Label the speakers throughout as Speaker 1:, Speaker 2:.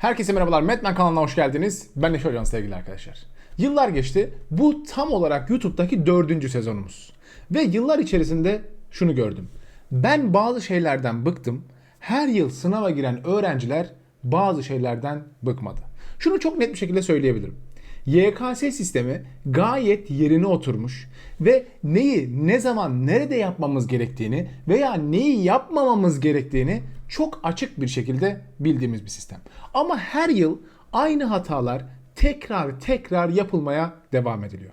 Speaker 1: Herkese merhabalar. Metman kanalına hoş geldiniz. Ben Neşe Hocam sevgili arkadaşlar. Yıllar geçti. Bu tam olarak YouTube'daki dördüncü sezonumuz. Ve yıllar içerisinde şunu gördüm. Ben bazı şeylerden bıktım. Her yıl sınava giren öğrenciler bazı şeylerden bıkmadı. Şunu çok net bir şekilde söyleyebilirim. YKS sistemi gayet yerine oturmuş ve neyi ne zaman nerede yapmamız gerektiğini veya neyi yapmamamız gerektiğini çok açık bir şekilde bildiğimiz bir sistem. Ama her yıl aynı hatalar tekrar tekrar yapılmaya devam ediliyor.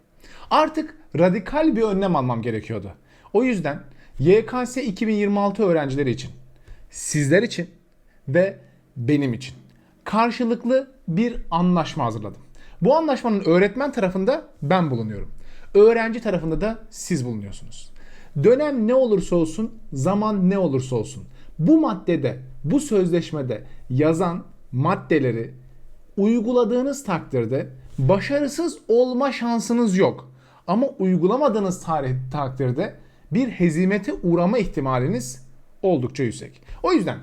Speaker 1: Artık radikal bir önlem almam gerekiyordu. O yüzden YKS 2026 öğrencileri için, sizler için ve benim için karşılıklı bir anlaşma hazırladım. Bu anlaşmanın öğretmen tarafında ben bulunuyorum. Öğrenci tarafında da siz bulunuyorsunuz. Dönem ne olursa olsun, zaman ne olursa olsun. Bu maddede, bu sözleşmede yazan maddeleri uyguladığınız takdirde başarısız olma şansınız yok. Ama uygulamadığınız tarih, takdirde bir hezimete uğrama ihtimaliniz oldukça yüksek. O yüzden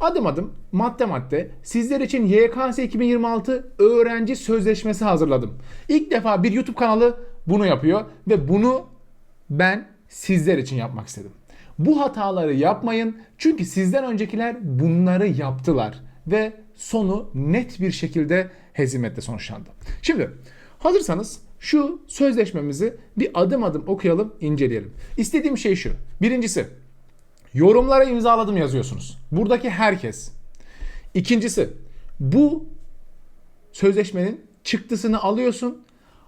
Speaker 1: adım adım madde madde sizler için YKS 2026 öğrenci sözleşmesi hazırladım. İlk defa bir YouTube kanalı bunu yapıyor ve bunu ben sizler için yapmak istedim. Bu hataları yapmayın çünkü sizden öncekiler bunları yaptılar ve sonu net bir şekilde hezimetle sonuçlandı. Şimdi hazırsanız şu sözleşmemizi bir adım adım okuyalım, inceleyelim. İstediğim şey şu. Birincisi Yorumlara imzaladım yazıyorsunuz. Buradaki herkes. İkincisi bu sözleşmenin çıktısını alıyorsun.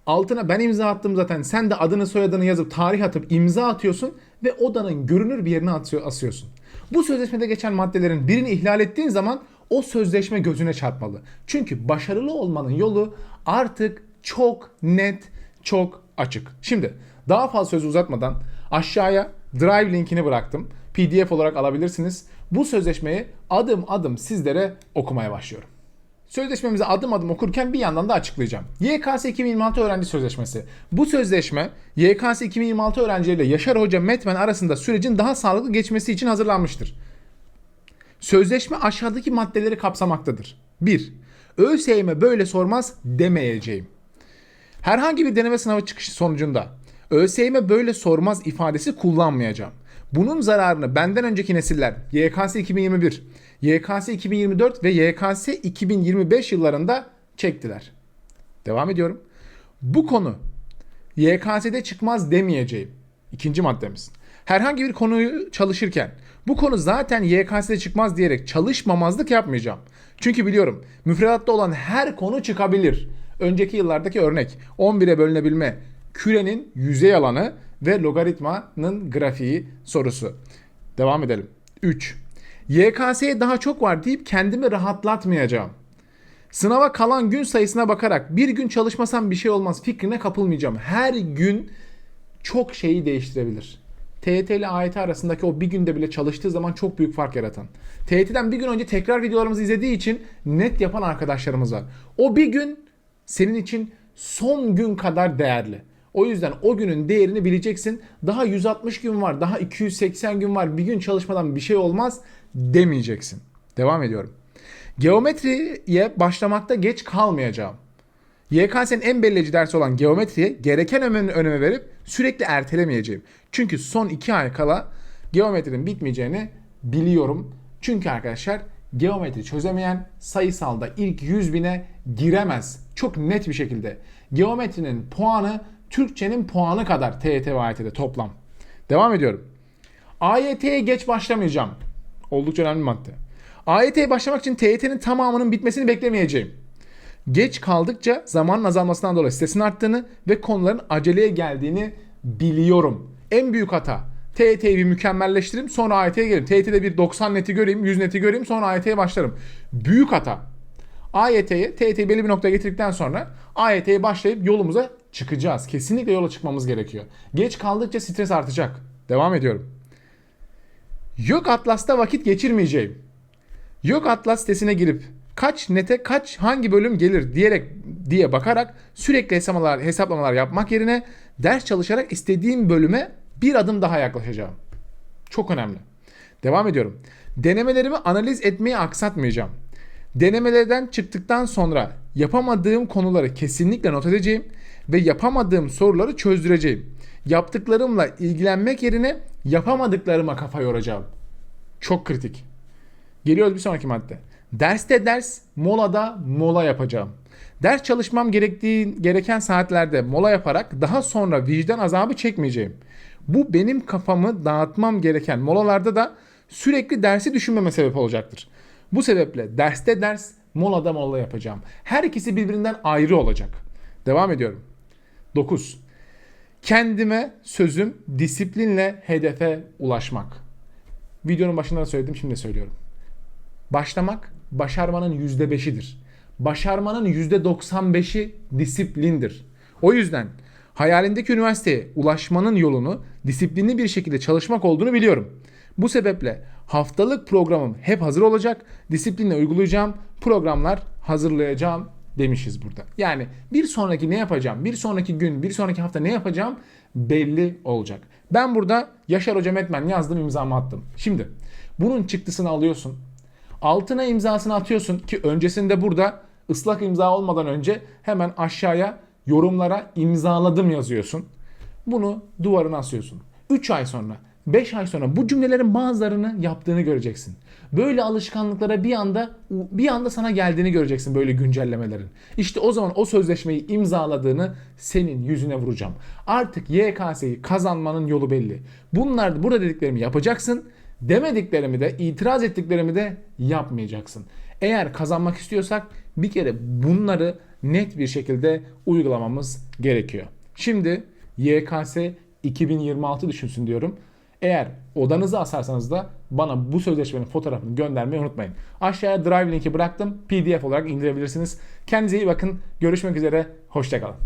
Speaker 1: Altına ben imza attım zaten. Sen de adını soyadını yazıp tarih atıp imza atıyorsun ve odanın görünür bir yerine atıyor, asıyorsun. Bu sözleşmede geçen maddelerin birini ihlal ettiğin zaman o sözleşme gözüne çarpmalı. Çünkü başarılı olmanın yolu artık çok net, çok açık. Şimdi daha fazla sözü uzatmadan aşağıya Drive linkini bıraktım. PDF olarak alabilirsiniz. Bu sözleşmeyi adım adım sizlere okumaya başlıyorum. Sözleşmemizi adım adım okurken bir yandan da açıklayacağım. YKS 2026 öğrenci sözleşmesi. Bu sözleşme YKS 2026 öğrencileriyle Yaşar Hoca Metmen arasında sürecin daha sağlıklı geçmesi için hazırlanmıştır. Sözleşme aşağıdaki maddeleri kapsamaktadır. 1. ÖSYM böyle sormaz demeyeceğim. Herhangi bir deneme sınavı çıkışı sonucunda ÖSYM böyle sormaz ifadesi kullanmayacağım. Bunun zararını benden önceki nesiller YKS 2021, YKS 2024 ve YKS 2025 yıllarında çektiler. Devam ediyorum. Bu konu YKS'de çıkmaz demeyeceğim. İkinci maddemiz. Herhangi bir konuyu çalışırken bu konu zaten YKS'de çıkmaz diyerek çalışmamazlık yapmayacağım. Çünkü biliyorum müfredatta olan her konu çıkabilir. Önceki yıllardaki örnek 11'e bölünebilme, kürenin yüzey alanı ve logaritmanın grafiği sorusu. Devam edelim. 3. YKS'ye daha çok var deyip kendimi rahatlatmayacağım. Sınava kalan gün sayısına bakarak bir gün çalışmasam bir şey olmaz fikrine kapılmayacağım. Her gün çok şeyi değiştirebilir. TYT ile AYT arasındaki o bir günde bile çalıştığı zaman çok büyük fark yaratan. TYT'den bir gün önce tekrar videolarımızı izlediği için net yapan arkadaşlarımız var. O bir gün senin için son gün kadar değerli. O yüzden o günün değerini bileceksin. Daha 160 gün var, daha 280 gün var. Bir gün çalışmadan bir şey olmaz demeyeceksin. Devam ediyorum. Geometriye başlamakta geç kalmayacağım. YKS'nin en belirleyici dersi olan geometriye gereken önemi, önemi verip sürekli ertelemeyeceğim. Çünkü son 2 ay kala geometrinin bitmeyeceğini biliyorum. Çünkü arkadaşlar geometri çözemeyen sayısalda ilk 100 bine giremez. Çok net bir şekilde. Geometrinin puanı Türkçenin puanı kadar TYT ve AYT'de toplam. Devam ediyorum. AYT'ye geç başlamayacağım. Oldukça önemli madde. AYT'ye başlamak için TYT'nin tamamının bitmesini beklemeyeceğim. Geç kaldıkça zamanın azalmasından dolayı stresin arttığını ve konuların aceleye geldiğini biliyorum. En büyük hata. TYT'yi bir mükemmelleştireyim sonra AYT'ye gelirim. TYT'de bir 90 neti göreyim, 100 neti göreyim sonra AYT'ye başlarım. Büyük hata. AYT'ye, TYT'yi belli bir noktaya getirdikten sonra AYT'ye başlayıp yolumuza çıkacağız. Kesinlikle yola çıkmamız gerekiyor. Geç kaldıkça stres artacak. Devam ediyorum. Yok Atlas'ta vakit geçirmeyeceğim. Yok Atlas sitesine girip kaç nete kaç hangi bölüm gelir diyerek diye bakarak sürekli hesaplamalar, hesaplamalar yapmak yerine ders çalışarak istediğim bölüme bir adım daha yaklaşacağım. Çok önemli. Devam ediyorum. Denemelerimi analiz etmeyi aksatmayacağım. Denemelerden çıktıktan sonra yapamadığım konuları kesinlikle not edeceğim ve yapamadığım soruları çözdüreceğim. Yaptıklarımla ilgilenmek yerine yapamadıklarıma kafa yoracağım. Çok kritik. Geliyoruz bir sonraki madde. Derste ders, molada mola yapacağım. Ders çalışmam gerektiği gereken saatlerde mola yaparak daha sonra vicdan azabı çekmeyeceğim. Bu benim kafamı dağıtmam gereken molalarda da sürekli dersi düşünmeme sebep olacaktır. Bu sebeple derste ders, molada mola yapacağım. Her ikisi birbirinden ayrı olacak. Devam ediyorum. 9. Kendime sözüm disiplinle hedefe ulaşmak. Videonun başında da söyledim şimdi de söylüyorum. Başlamak başarmanın %5'idir. Başarmanın %95'i disiplindir. O yüzden hayalindeki üniversiteye ulaşmanın yolunu disiplinli bir şekilde çalışmak olduğunu biliyorum. Bu sebeple haftalık programım hep hazır olacak. Disiplinle uygulayacağım programlar hazırlayacağım demişiz burada. Yani bir sonraki ne yapacağım, bir sonraki gün, bir sonraki hafta ne yapacağım belli olacak. Ben burada Yaşar Hocam Etmen yazdım imzamı attım. Şimdi bunun çıktısını alıyorsun. Altına imzasını atıyorsun ki öncesinde burada ıslak imza olmadan önce hemen aşağıya yorumlara imzaladım yazıyorsun. Bunu duvarına asıyorsun. 3 ay sonra 5 ay sonra bu cümlelerin bazılarını yaptığını göreceksin. Böyle alışkanlıklara bir anda bir anda sana geldiğini göreceksin böyle güncellemelerin. İşte o zaman o sözleşmeyi imzaladığını senin yüzüne vuracağım. Artık YKS'yi kazanmanın yolu belli. Bunlar burada dediklerimi yapacaksın. Demediklerimi de itiraz ettiklerimi de yapmayacaksın. Eğer kazanmak istiyorsak bir kere bunları net bir şekilde uygulamamız gerekiyor. Şimdi YKS 2026 düşünsün diyorum. Eğer odanızı asarsanız da bana bu sözleşmenin fotoğrafını göndermeyi unutmayın. Aşağıya Drive linki bıraktım. PDF olarak indirebilirsiniz. Kendinize iyi bakın. Görüşmek üzere. Hoşçakalın.